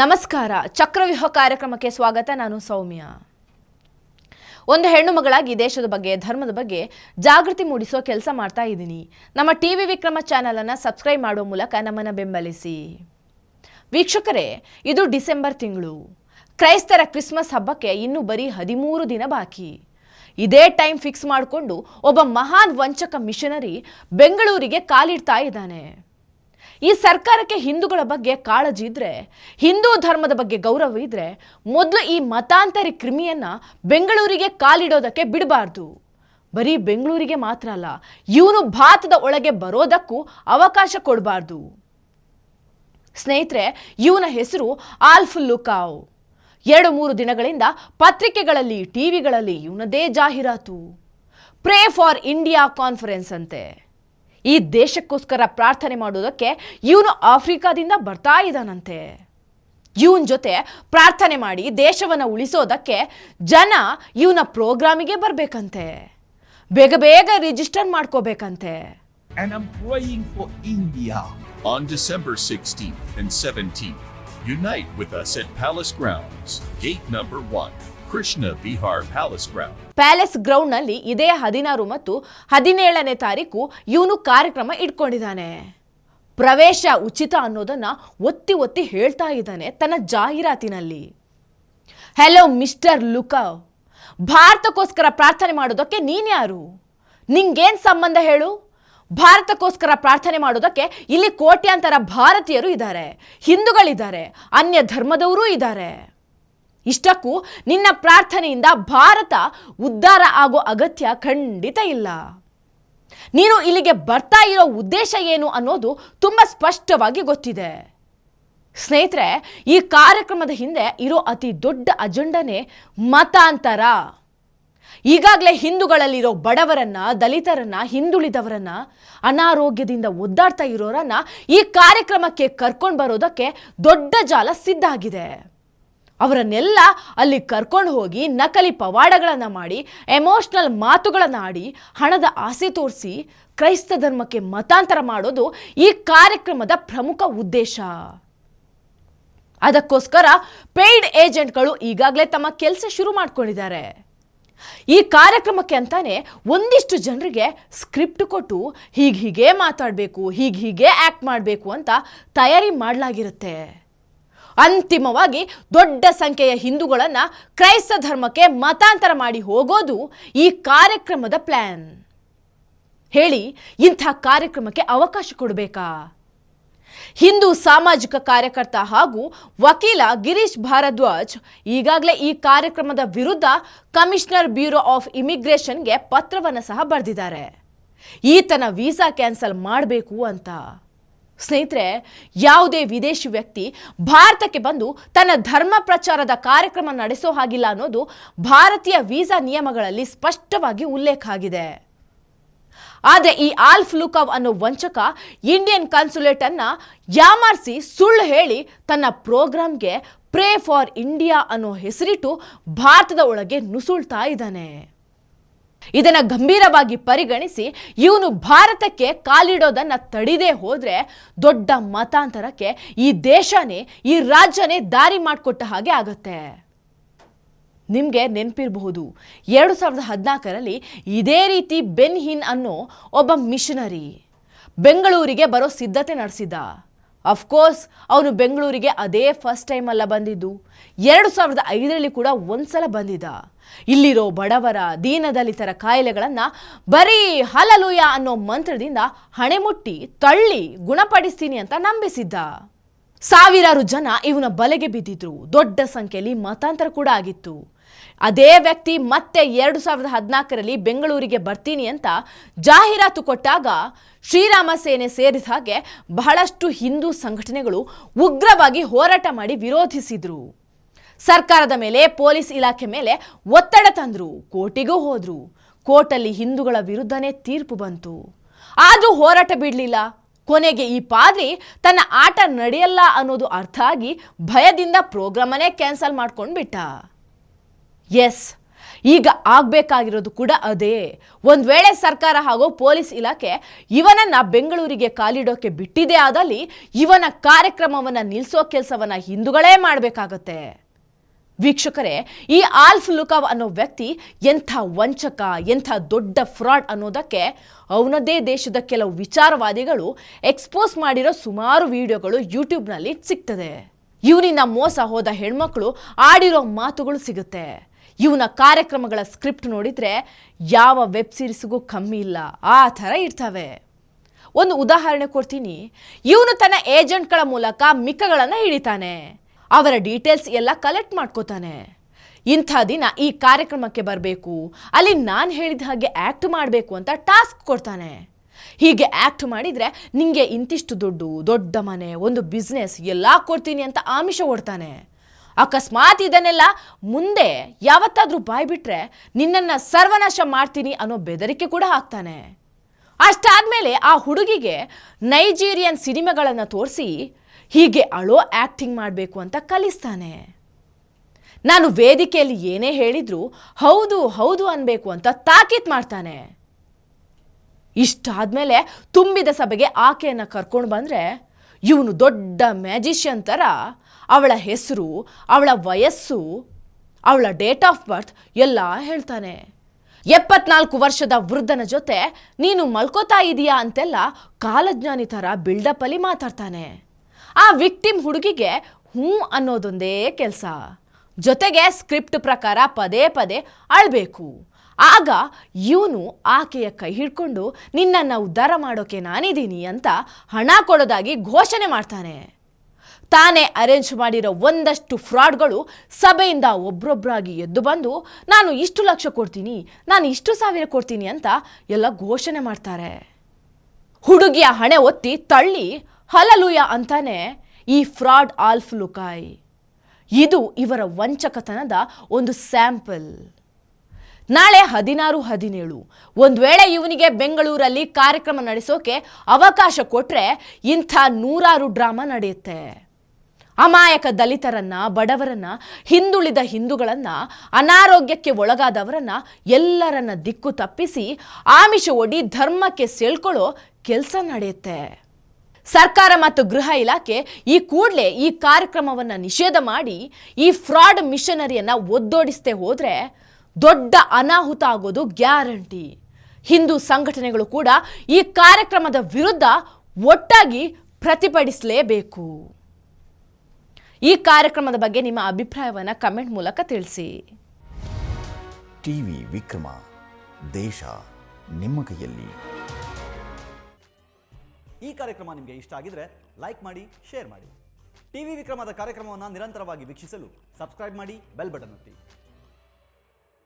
ನಮಸ್ಕಾರ. ಚಕ್ರವ್ಯೂಹ ಕಾರ್ಯಕ್ರಮಕ್ಕೆ ಸ್ವಾಗತ. ನಾನು ಸೌಮ್ಯ. ಒಂದು ಹೆಣ್ಣು ಮಗಳಾಗಿ ದೇಶದ ಬಗ್ಗೆ, ಧರ್ಮದ ಬಗ್ಗೆ ಜಾಗೃತಿ ಮೂಡಿಸೋ ಕೆಲಸ ಮಾಡ್ತಾ ಇದ್ದೀನಿ. ನಮ್ಮ ಟಿ ವಿ ವಿಕ್ರಮ ಚಾನಲನ್ನು ಸಬ್ಸ್ಕ್ರೈಬ್ ಮಾಡುವ ಮೂಲಕ ನಮ್ಮನ್ನು ಬೆಂಬಲಿಸಿ. ವೀಕ್ಷಕರೇ, ಇದು ಡಿಸೆಂಬರ್ ತಿಂಗಳು. ಕ್ರೈಸ್ತರ ಕ್ರಿಸ್ಮಸ್ ಹಬ್ಬಕ್ಕೆ ಇನ್ನೂ ಬರೀ ಹದಿಮೂರು ದಿನ ಬಾಕಿ. ಇದೇ ಟೈಮ್ ಫಿಕ್ಸ್ ಮಾಡಿಕೊಂಡು ಒಬ್ಬ ಮಹಾನ್ ವಂಚಕ ಮಿಷನರಿ ಬೆಂಗಳೂರಿಗೆ ಕಾಲಿಡ್ತಾ ಇದ್ದಾನೆ. ಈ ಸರ್ಕಾರಕ್ಕೆ ಹಿಂದೂಗಳ ಬಗ್ಗೆ ಕಾಳಜಿ ಇದ್ರೆ, ಹಿಂದೂ ಧರ್ಮದ ಬಗ್ಗೆ ಗೌರವ ಇದ್ರೆ, ಮೊದಲು ಈ ಮತಾಂತರಿ ಕ್ರಿಮಿಯನ್ನ ಬೆಂಗಳೂರಿಗೆ ಕಾಲಿಡೋದಕ್ಕೆ ಬಿಡಬಾರ್ದು. ಬರೀ ಬೆಂಗಳೂರಿಗೆ ಮಾತ್ರ ಅಲ್ಲ, ಇವನು ಭಾರತದ ಒಳಗೆ ಬರೋದಕ್ಕೂ ಅವಕಾಶ ಕೊಡಬಾರ್ದು. ಸ್ನೇಹಿತರೆ, ಇವನ ಹೆಸರು ಆಲ್ಫುಲ್ ಲುಕಾವ್. ಎರಡು ಮೂರು ದಿನಗಳಿಂದ ಪತ್ರಿಕೆಗಳಲ್ಲಿ, ಟಿವಿಗಳಲ್ಲಿ ಇವನದೇ ಜಾಹೀರಾತು. ಪ್ರೇ ಫಾರ್ ಇಂಡಿಯಾ ಕಾನ್ಫರೆನ್ಸ್ ಅಂತೆ. ಈ ದೇಶಕ್ಕೋಸ್ಕರ ಪ್ರಾರ್ಥನೆ ಮಾಡೋದಕ್ಕೆ ಇವನು ಆಫ್ರಿಕಾದಿಂದ ಬರ್ತಾ ಇದ್ದಾನಂತೆ. ಇವನ ಜೊತೆ ಪ್ರಾರ್ಥನೆ ಮಾಡಿ ದೇಶವನ್ನು ಉಳಿಸೋದಕ್ಕೆ ಜನ ಇವನ ಪ್ರೋಗ್ರಾಮಿಗೆ ಬರಬೇಕಂತೆ. ಬೇಗ ಬೇಗ ರಿಜಿಸ್ಟರ್ ಮಾಡ್ಕೋಬೇಕಂತೆ. And I'm praying for India. On December 16th and 17th, unite with us at Palace Grounds, gate number 1, Krishna Bihar palace ground. Palace ಗ್ರೌಂಡ್ನಲ್ಲಿ ಇದೇ ಹದಿನಾರು ಮತ್ತು ಹದಿನೇಳನೇ ತಾರೀಕು ಇವನು ಕಾರ್ಯಕ್ರಮ ಇಟ್ಕೊಂಡಿದ್ದಾನೆ. ಪ್ರವೇಶ ಉಚಿತ ಅನ್ನೋದನ್ನ ಒತ್ತಿ ಒತ್ತಿ ಹೇಳ್ತಾ ಇದ್ದಾನೆ ತನ್ನ ಜಾಹೀರಾತಿನಲ್ಲಿ. ಹೆಲೋ ಮಿಸ್ಟರ್ ಲುಕ ಭಾರತಕ್ಕೋಸ್ಕರ ಪ್ರಾರ್ಥನೆ ಮಾಡೋದಕ್ಕೆ ನೀನ್ಯಾರು? ನಿಂಗೇನ್ ಸಂಬಂಧ ಹೇಳು? ಭಾರತಕ್ಕೋಸ್ಕರ ಪ್ರಾರ್ಥನೆ ಮಾಡೋದಕ್ಕೆ ಇಲ್ಲಿ ಕೋಟ್ಯಾಂತರ ಭಾರತೀಯರು ಇದ್ದಾರೆ. ಹಿಂದೂಗಳಿದ್ದಾರೆ. ಅನ್ಯ ಧರ್ಮದವರೂ ಇದ್ದಾರೆ. ಇಷ್ಟಕ್ಕೂ ನಿನ್ನ ಪ್ರಾರ್ಥನೆಯಿಂದ ಭಾರತ ಉದ್ಧಾರ ಆಗೋ ಅಗತ್ಯ ಖಂಡಿತ ಇಲ್ಲ. ನೀನು ಇಲ್ಲಿಗೆ ಬರ್ತಾ ಇರೋ ಉದ್ದೇಶ ಏನು ಅನ್ನೋದು ತುಂಬ ಸ್ಪಷ್ಟವಾಗಿ ಗೊತ್ತಿದೆ. ಸ್ನೇಹಿತರೆ, ಈ ಕಾರ್ಯಕ್ರಮದ ಹಿಂದೆ ಇರೋ ಅತಿ ದೊಡ್ಡ ಅಜೆಂಡನೇ ಮತಾಂತರ ಈಗಾಗಲೇ ಹಿಂದೂಗಳಲ್ಲಿರೋ ಬಡವರನ್ನ, ದಲಿತರನ್ನ, ಹಿಂದುಳಿದವರನ್ನ, ಅನಾರೋಗ್ಯದಿಂದ ಒದ್ದಾಡ್ತಾ ಇರೋರನ್ನ ಈ ಕಾರ್ಯಕ್ರಮಕ್ಕೆ ಕರ್ಕೊಂಡು ಬರೋದಕ್ಕೆ ದೊಡ್ಡ ಜಾಲ ಸಿದ್ಧ ಆಗಿದೆ. ಅವರನ್ನೆಲ್ಲ ಅಲ್ಲಿ ಕರ್ಕೊಂಡು ಹೋಗಿ ನಕಲಿ ಪವಾಡಗಳನ್ನು ಮಾಡಿ ಎಮೋಷ್ನಲ್ ಮಾತುಗಳನ್ನು ಆಡಿ, ಹಣದ ಆಸೆ ತೋರಿಸಿ ಕ್ರೈಸ್ತ ಧರ್ಮಕ್ಕೆ ಮತಾಂತರ ಮಾಡೋದು ಈ ಕಾರ್ಯಕ್ರಮದ ಪ್ರಮುಖ ಉದ್ದೇಶ. ಅದಕ್ಕೋಸ್ಕರ ಪೇಯ್ಡ್ ಏಜೆಂಟ್ಗಳು ಈಗಾಗಲೇ ತಮ್ಮ ಕೆಲಸ ಶುರು ಮಾಡ್ಕೊಂಡಿದ್ದಾರೆ. ಈ ಕಾರ್ಯಕ್ರಮಕ್ಕೆ ಅಂತಾನೆ ಒಂದಿಷ್ಟು ಜನರಿಗೆ ಸ್ಕ್ರಿಪ್ಟ್ ಕೊಟ್ಟು ಹೀಗೆ ಹೀಗೆ ಮಾತಾಡಬೇಕು, ಹೀಗೆ ಹೀಗೆ ಆ್ಯಕ್ಟ್ ಮಾಡಬೇಕು ಅಂತ ತಯಾರಿ ಮಾಡಲಾಗಿರುತ್ತೆ. ಅಂತಿಮವಾಗಿ ದೊಡ್ಡ ಸಂಖ್ಯೆಯ ಹಿಂದೂಗಳನ್ನು ಕ್ರೈಸ್ತ ಧರ್ಮಕ್ಕೆ ಮತಾಂತರ ಮಾಡಿ ಹೋಗೋದು ಈ ಕಾರ್ಯಕ್ರಮದ ಪ್ಲ್ಯಾನ್ ಹೇಳಿ, ಇಂಥ ಕಾರ್ಯಕ್ರಮಕ್ಕೆ ಅವಕಾಶ ಕೊಡಬೇಕಾ? ಹಿಂದೂ ಸಾಮಾಜಿಕ ಕಾರ್ಯಕರ್ತ ಹಾಗೂ ವಕೀಲ ಗಿರೀಶ್ ಭಾರದ್ವಾಜ್ ಈಗಾಗಲೇ ಈ ಕಾರ್ಯಕ್ರಮದ ವಿರುದ್ಧ ಕಮಿಷನರ್ ಬ್ಯೂರೋ ಆಫ್ ಇಮಿಗ್ರೇಷನ್ಗೆ ಪತ್ರವನ್ನು ಸಹ ಬರೆದಿದ್ದಾರೆ. ಈತನ ವೀಸಾ ಕ್ಯಾನ್ಸಲ್ ಮಾಡಬೇಕು ಅಂತ. ಸ್ನೇಹಿತರೆ, ಯಾವುದೇ ವಿದೇಶಿ ವ್ಯಕ್ತಿ ಭಾರತಕ್ಕೆ ಬಂದು ತನ್ನ ಧರ್ಮ ಪ್ರಚಾರದ ಕಾರ್ಯಕ್ರಮ ನಡೆಸೋ ಹಾಗಿಲ್ಲ ಅನ್ನೋದು ಭಾರತೀಯ ವೀಸಾ ನಿಯಮಗಳಲ್ಲಿ ಸ್ಪಷ್ಟವಾಗಿ ಉಲ್ಲೇಖ ಆಗಿದೆ. ಆದರೆ ಈ ಆಲ್ಫ್ ಲುಕಾವ್ ಅನ್ನೋ ವಂಚಕ ಇಂಡಿಯನ್ ಕಾನ್ಸುಲೇಟ್ ಅನ್ನ ಯಾಮಾರಿಸಿ ಸುಳ್ಳು ಹೇಳಿ ತನ್ನ ಪ್ರೋಗ್ರಾಂಗೆ ಪ್ರೇ ಫಾರ್ ಇಂಡಿಯಾ ಅನ್ನೋ ಹೆಸರಿಟ್ಟು ಭಾರತದ ಒಳಗೆ ನುಸುಳ್ತಾ ಇದ್ದಾನೆ. ಇದನ್ನ ಗಂಭೀರವಾಗಿ ಪರಿಗಣಿಸಿ ಇವನು ಭಾರತಕ್ಕೆ ಕಾಲಿಡೋದನ್ನ ತಡಿದೇ ಹೋದ್ರೆ ದೊಡ್ಡ ಮತಾಂತರಕ್ಕೆ ಈ ದೇಶನೇ, ಈ ರಾಜ್ಯನೇ ದಾರಿ ಮಾಡಿಕೊಟ್ಟ ಹಾಗೆ ಆಗತ್ತೆ. ನಿಮಗೆ ನೆನಪಿರಬಹುದು, ಎರಡು ಸಾವಿರದ ಹದಿನಾಲ್ಕರಲ್ಲಿ ಇದೇ ರೀತಿ ಬೆನ್ ಹಿನ್ ಅನ್ನೋ ಒಬ್ಬ ಮಿಷನರಿ ಬೆಂಗಳೂರಿಗೆ ಬರೋ ಸಿದ್ಧತೆ ನಡೆಸಿದ್ದ ಅಫ್ಕೋರ್ಸ್ ಅವನು ಬೆಂಗಳೂರಿಗೆ ಅದೇ ಫಸ್ಟ್ ಟೈಮಲ್ಲ ಬಂದಿದ್ದು. ಎರಡು ಸಾವಿರದ ಐದರಲ್ಲಿ ಕೂಡ ಒಂದ್ಸಲ ಬಂದಿದ್ದ. ಇಲ್ಲಿರೋ ಬಡವರ ದೀನದಲಿತರ ಕಾಯಿಲೆಗಳನ್ನು ಬರೀ ಹಲಲುಯ ಅನ್ನೋ ಮಂತ್ರದಿಂದ ಹಣೆಮುಟ್ಟಿ, ತಳ್ಳಿ, ಗುಣಪಡಿಸ್ತೀನಿ ಅಂತ ನಂಬಿಸಿದ್ದ. ಸಾವಿರಾರು ಜನ ಇವನ ಬಲೆಗೆ ಬಿದ್ದಿದ್ರು. ದೊಡ್ಡ ಸಂಖ್ಯೆಯಲ್ಲಿ ಮತಾಂತರ ಕೂಡ ಆಗಿತ್ತು. ಅದೇ ವ್ಯಕ್ತಿ ಮತ್ತೆ ಎರಡು ಸಾವಿರದ ಹದಿನಾಲ್ಕರಲ್ಲಿ ಬೆಂಗಳೂರಿಗೆ ಬರ್ತೀನಿ ಅಂತ ಜಾಹೀರಾತು ಕೊಟ್ಟಾಗ ಶ್ರೀರಾಮ ಸೇನೆ ಸೇರಿದ ಹಾಗೆ ಬಹಳಷ್ಟು ಹಿಂದೂ ಸಂಘಟನೆಗಳು ಉಗ್ರವಾಗಿ ಹೋರಾಟ ಮಾಡಿ ವಿರೋಧಿಸಿದ್ರು. ಸರ್ಕಾರದ ಮೇಲೆ, ಪೊಲೀಸ್ ಇಲಾಖೆ ಮೇಲೆ ಒತ್ತಡ ತಂದರು, ಕೋರ್ಟಿಗೂ ಹೋದರು. ಕೋರ್ಟಲ್ಲಿ ಹಿಂದೂಗಳ ವಿರುದ್ಧನೇ ತೀರ್ಪು ಬಂತು. ಆದರೂ ಹೋರಾಟ ಬಿಡಲಿಲ್ಲ. ಕೊನೆಗೆ ಈ ಪಾದ್ರಿ ತನ್ನ ಆಟ ನಡೆಯಲ್ಲ ಅನ್ನೋದು ಅರ್ಥ ಆಗಿ ಭಯದಿಂದ ಪ್ರೋಗ್ರಾಮನ್ನೇ ಕ್ಯಾನ್ಸಲ್ ಮಾಡ್ಕೊಂಡು ಬಿಟ್ಟ ಎಸ್ ಈಗ ಆಗಬೇಕಾಗಿರೋದು ಕೂಡ ಅದೇ. ಒಂದು ವೇಳೆ ಸರ್ಕಾರ ಹಾಗೂ ಪೊಲೀಸ್ ಇಲಾಖೆ ಇವನನ್ನು ಬೆಂಗಳೂರಿಗೆ ಕಾಲಿಡೋಕೆ ಬಿಟ್ಟಿದೆ ಆದಲ್ಲಿ ಇವನ ಕಾರ್ಯಕ್ರಮವನ್ನು ನಿಲ್ಲಿಸೋ ಕೆಲಸವನ್ನು ಹಿಂದೂಗಳೇ ಮಾಡಬೇಕಾಗತ್ತೆ. ವೀಕ್ಷಕರೇ, ಈ ಆಲ್ಫ್ ಲುಕಾವ್ ಅನ್ನೋ ವ್ಯಕ್ತಿ ಎಂಥ ವಂಚಕ, ಎಂಥ ದೊಡ್ಡ ಫ್ರಾಡ್ ಅನ್ನೋದಕ್ಕೆ ಅವನದೇ ದೇಶದ ಕೆಲವು ವಿಚಾರವಾದಿಗಳು ಎಕ್ಸ್ಪೋಸ್ ಮಾಡಿರೋ ಸುಮಾರು ವಿಡಿಯೋಗಳು ಯೂಟ್ಯೂಬ್ನಲ್ಲಿ ಸಿಗ್ತದೆ. ಇವನಿಂದ ಮೋಸ ಹೋದ ಹೆಣ್ಮಕ್ಳು ಆಡಿರೋ ಮಾತುಗಳು ಸಿಗುತ್ತೆ. ಇವನ ಕಾರ್ಯಕ್ರಮಗಳ ಸ್ಕ್ರಿಪ್ಟ್ ನೋಡಿದರೆ ಯಾವ ವೆಬ್ ಸೀರೀಸ್ಗೂ ಕಮ್ಮಿ ಇಲ್ಲ. ಆ ಥರ ಇರ್ತವೆ. ಒಂದು ಉದಾಹರಣೆ ಕೊಡ್ತೀನಿ. ಇವನು ತನ್ನ ಏಜೆಂಟ್ಗಳ ಮೂಲಕ ಮಿಕ್ಕಗಳನ್ನು ಹಿಡಿತಾನೆ. ಅವರ ಡೀಟೇಲ್ಸ್ ಎಲ್ಲ ಕಲೆಕ್ಟ್ ಮಾಡ್ಕೋತಾನೆ. ಇಂಥ ದಿನ ಈ ಕಾರ್ಯಕ್ರಮಕ್ಕೆ ಬರಬೇಕು. ಅಲ್ಲಿ ನಾನು ಹೇಳಿದ ಹಾಗೆ ಆ್ಯಕ್ಟ್ ಮಾಡಬೇಕು ಅಂತ ಟಾಸ್ಕ್ ಕೊಡ್ತಾನೆ. ಹೀಗೆ ಆ್ಯಕ್ಟ್ ಮಾಡಿದರೆ ನಿಮಗೆ ಇಂತಿಷ್ಟು ದುಡ್ಡು, ದೊಡ್ಡ ಮನೆ, ಒಂದು ಬಿಸ್ನೆಸ್ ಎಲ್ಲ ಕೊಡ್ತೀನಿ ಅಂತ ಆಮಿಷ ಹೊಡ್ತಾನೆ ಅಕಸ್ಮಾತ್ ಇದನ್ನೆಲ್ಲ ಮುಂದೆ ಯಾವತ್ತಾದರೂ ಬಾಯ್ಬಿಟ್ರೆ ನಿನ್ನನ್ನು ಸರ್ವನಾಶ ಮಾಡ್ತೀನಿ ಅನ್ನೋ ಬೆದರಿಕೆ ಕೂಡ ಹಾಕ್ತಾನೆ ಅಷ್ಟಾದಮೇಲೆ ಆ ಹುಡುಗಿಗೆ ನೈಜೀರಿಯನ್ ಸಿನಿಮಾಗಳನ್ನು ತೋರಿಸಿ ಹೀಗೆ ಅಳೋ ಆ್ಯಕ್ಟಿಂಗ್ ಮಾಡಬೇಕು ಅಂತ ಕಲಿಸ್ತಾನೆ. ನಾನು ವೇದಿಕೆಯಲ್ಲಿ ಏನೇ ಹೇಳಿದ್ರು ಹೌದು ಹೌದು ಅನ್ಬೇಕು ಅಂತ ತಾಕೀತ್ ಮಾಡ್ತಾನೆ. ಇಷ್ಟಾದ್ಮೇಲೆ ತುಂಬಿದ ಸಭೆಗೆ ಆಕೆಯನ್ನು ಕರ್ಕೊಂಡು ಬಂದರೆ ಇವನು ದೊಡ್ಡ ಮ್ಯಾಜಿಷಿಯನ್ ಥರ ಅವಳ ಹೆಸರು, ಅವಳ ವಯಸ್ಸು, ಅವಳ ಡೇಟ್ ಆಫ್ ಬರ್ತ್ ಎಲ್ಲ ಹೇಳ್ತಾನೆ. ಎಪ್ಪತ್ನಾಲ್ಕು ವರ್ಷದ ವೃದ್ಧನ ಜೊತೆ ನೀನು ಮಲ್ಕೋತಾ ಇದೀಯಾ ಅಂತೆಲ್ಲ ಕಾಲಜ್ಞಾನಿ ಥರ ಬಿಲ್ಡಪ್ಪಲ್ಲಿ ಮಾತಾಡ್ತಾನೆ. ಆ ವಿಕ್ಟಿಮ್ ಹುಡುಗಿಗೆ ಹ್ಞೂ ಅನ್ನೋದೊಂದೇ ಕೆಲಸ. ಜೊತೆಗೆ ಸ್ಕ್ರಿಪ್ಟ್ ಪ್ರಕಾರ ಪದೇ ಪದೇ ಅಳಬೇಕು. ಆಗ ಇವನು ಆಕೆಯ ಕೈ ಹಿಡ್ಕೊಂಡು, ನಿನ್ನನ್ನು ಉದ್ಧಾರ ಮಾಡೋಕೆ ನಾನಿದ್ದೀನಿ ಅಂತ ಹಣ ಕೊಡೋದಾಗಿ ಘೋಷಣೆ ಮಾಡ್ತಾನೆ. ತಾನೇ ಅರೇಂಜ್ ಮಾಡಿರೋ ಒಂದಷ್ಟು ಫ್ರಾಡ್ಗಳು ಸಭೆಯಿಂದ ಒಬ್ರೊಬ್ಬರಾಗಿ ಎದ್ದು ಬಂದು, ನಾನು ಇಷ್ಟು ಲಕ್ಷ ಕೊಡ್ತೀನಿ, ನಾನು ಇಷ್ಟು ಸಾವಿರ ಕೊಡ್ತೀನಿ ಅಂತ ಎಲ್ಲ ಘೋಷಣೆ ಮಾಡ್ತಾರೆ. ಹುಡುಗಿಯ ಹಣೆ ಒತ್ತಿ ತಳ್ಳಿ, ಹಲಲುಯ ಅಂತಾನೆ ಈ ಫ್ರಾಡ್ ಆಲ್ಫ್ ಲುಕಾಯ್. ಇದು ಇವರ ವಂಚಕತನದ ಒಂದು ಸ್ಯಾಂಪಲ್. ನಾಳೆ ಹದಿನಾರು, ಹದಿನೇಳು. ಒಂದು ವೇಳೆ ಇವನಿಗೆ ಬೆಂಗಳೂರಲ್ಲಿ ಕಾರ್ಯಕ್ರಮ ನಡೆಸೋಕೆ ಅವಕಾಶ ಕೊಟ್ಟರೆ ಇಂಥ ನೂರಾರು ಡ್ರಾಮಾ ನಡೆಯುತ್ತೆ. ಅಮಾಯಕ ದಲಿತರನ್ನ, ಬಡವರನ್ನ, ಹಿಂದುಳಿದ ಹಿಂದೂಗಳನ್ನ, ಅನಾರೋಗ್ಯಕ್ಕೆ ಒಳಗಾದವರನ್ನ ಎಲ್ಲರನ್ನ ದಿಕ್ಕು ತಪ್ಪಿಸಿ ಆಮಿಷ ಒಡಿ ಧರ್ಮಕ್ಕೆ ಸೆಳ್ಕೊಳ್ಳೋ ಕೆಲಸ ನಡೆಯುತ್ತೆ. ಸರ್ಕಾರ ಮತ್ತು ಗೃಹ ಇಲಾಖೆ ಈ ಕೂಡಲೇ ಈ ಕಾರ್ಯಕ್ರಮವನ್ನು ನಿಷೇಧ ಮಾಡಿ ಈ ಫ್ರಾಡ್ ಮಿಷನರಿಯನ್ನು ಒದ್ದೋಡಿಸದೆ ಹೋದರೆ ದೊಡ್ಡ ಅನಾಹುತ ಆಗೋದು ಗ್ಯಾರಂಟಿ. ಹಿಂದೂ ಸಂಘಟನೆಗಳು ಕೂಡ ಈ ಕಾರ್ಯಕ್ರಮದ ವಿರುದ್ಧ ಒಟ್ಟಾಗಿ ಪ್ರತಿಭಟಿಸಲೇಬೇಕು. ಈ ಕಾರ್ಯಕ್ರಮದ ಬಗ್ಗೆ ನಿಮ್ಮ ಅಭಿಪ್ರಾಯವನ್ನು ಕಮೆಂಟ್ ಮೂಲಕ ತಿಳಿಸಿ. ಟಿವಿ ವಿಕ್ರಮ ದೇಶ ನಿಮ್ಮ ಕೈಯಲ್ಲಿ. ಈ ಕಾರ್ಯಕ್ರಮ ನಿಮಗೆ ಇಷ್ಟ ಆಗಿದ್ರೆ ಲೈಕ್ ಮಾಡಿ ಶೇರ್ ಮಾಡಿ. ಟಿವಿ ವಿಕ್ರಮದ ಕಾರ್ಯಕ್ರಮವನ್ನು ನಿರಂತರವಾಗಿ ವೀಕ್ಷಿಸಲು ಸಬ್ಸ್ಕ್ರೈಬ್ ಮಾಡಿ ಬೆಲ್ ಬಟನ್ ಒತ್ತಿ.